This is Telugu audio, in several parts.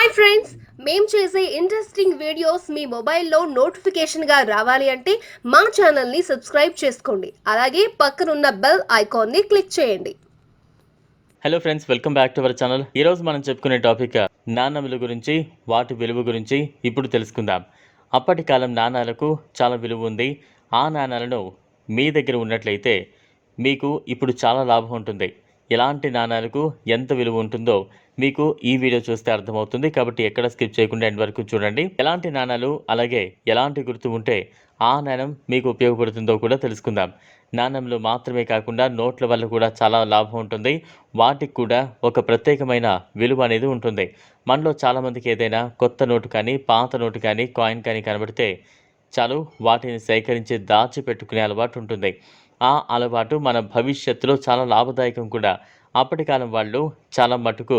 హాయ్ ఫ్రెండ్స్ మేము చేసే ఇంట్రెస్టింగ్ వీడియోస్ మీ మొబైల్లో నోటిఫికేషన్గా రావాలి అంటే మా ఛానల్ని సబ్స్క్రైబ్ చేసుకోండి. అలాగే పక్కనున్న బెల్ ఐకాన్ని క్లిక్ చేయండి. Hello friends welcome back to our channel ఈరోజు మనం చెప్పుకునే టాపిక్ నాణ్యముల గురించి వాటి విలువ గురించి ఇప్పుడు తెలుసుకుందాం. అప్పటి కాలం నాణాలకు చాలా విలువ ఉంది. ఆ నాణాలను మీ దగ్గర ఉన్నట్లయితే మీకు ఇప్పుడు చాలా లాభం ఉంటుంది. ఎలాంటి నాణాలకు ఎంత విలువ ఉంటుందో మీకు ఈ వీడియో చూస్తే అర్థమవుతుంది. కాబట్టి ఎక్కడ స్కిప్ చేయకుండా ఎండ్ వరకు చూడండి. ఎలాంటి నాణాలు అలాగే ఎలాంటి గుర్తు ఉంటే ఆ నాణం మీకు ఉపయోగపడుతుందో కూడా తెలుసుకుందాం. నాణ్యంలో మాత్రమే కాకుండా నోట్ల వల్ల కూడా చాలా లాభం ఉంటుంది. వాటికి కూడా ఒక ప్రత్యేకమైన విలువ అనేది ఉంటుంది. మనలో చాలామందికి ఏదైనా కొత్త నోటు కానీ పాత నోటు కానీ కాయిన్ కానీ కనబడితే చాలు వాటిని సేకరించి దాచిపెట్టుకునే అలవాటు ఉంటుంది. ఆ అలవాటు మన భవిష్యత్తులో చాలా లాభదాయకం కూడా. అప్పటి కాలం వాళ్ళు చాలా మటుకు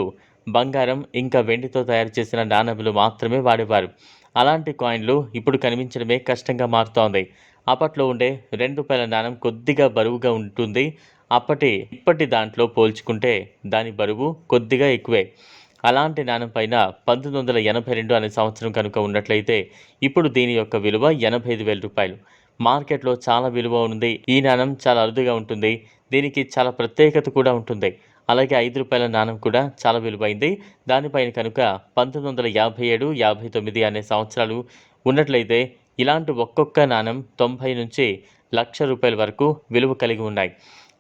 బంగారం ఇంకా వెండితో తయారు చేసిన నాణ్యములు మాత్రమే వాడేవారు. అలాంటి కాయిన్లు ఇప్పుడు కనిపించడమే కష్టంగా మారుతోంది. అప్పట్లో ఉండే రెండు రూపాయల నాణం కొద్దిగా బరువుగా ఉంటుంది. అప్పటి ఇప్పటి దాంట్లో పోల్చుకుంటే దాని బరువు కొద్దిగా ఎక్కువే. అలాంటి నాణం పైన పంతొమ్మిది వందల ఎనభై రెండు అనే సంవత్సరం కనుక ఉన్నట్లయితే ఇప్పుడు దీని యొక్క విలువ ఎనభై ఐదు వేల రూపాయలు. మార్కెట్లో చాలా విలువ ఉంది. ఈ నాణం చాలా అరుదుగా ఉంటుంది. దీనికి చాలా ప్రత్యేకత కూడా ఉంటుంది. అలాగే ఐదు రూపాయల నాణం కూడా చాలా విలువైంది. దానిపైన కనుక పంతొమ్మిది వందల యాభై ఏడు యాభై తొమ్మిది అనే సంవత్సరాలు ఉన్నట్లయితే ఇలాంటి ఒక్కొక్క నాణం తొంభై నుంచి లక్ష రూపాయల వరకు విలువ కలిగి ఉన్నాయి.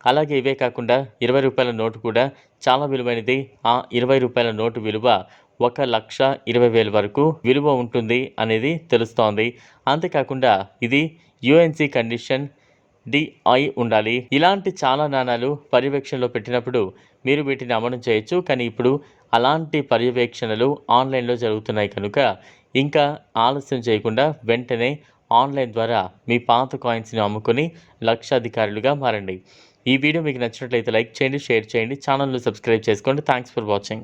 అలాగే ఇవే కాకుండా ఇరవై రూపాయల నోటు కూడా చాలా విలువైనది. ఆ ఇరవై రూపాయల నోటు విలువ ఒక లక్ష ఇరవై వేల వరకు విలువ ఉంటుంది అనేది తెలుస్తోంది. అంతేకాకుండా ఇది యుఎన్సి కండిషన్ డిఐ ఉండాలి. ఇలాంటి చాలా నాణాలు పర్యవేక్షణలో పెట్టినప్పుడు మీరు వీటిని అమలు చేయొచ్చు. కానీ ఇప్పుడు అలాంటి పర్యవేక్షణలు ఆన్లైన్లో జరుగుతున్నాయి కనుక ఇంకా ఆలస్యం చేయకుండా వెంటనే ఆన్లైన్ ద్వారా మీ పాత కాయిన్స్ని అమ్ముకొని లక్షాధికారులుగా మారండి. ఈ వీడియో మీకు నచ్చినట్లయితే లైక్ చేయండి షేర్ చేయండి ఛానల్ను సబ్స్క్రైబ్ చేసుకోండి. Thanks for watching.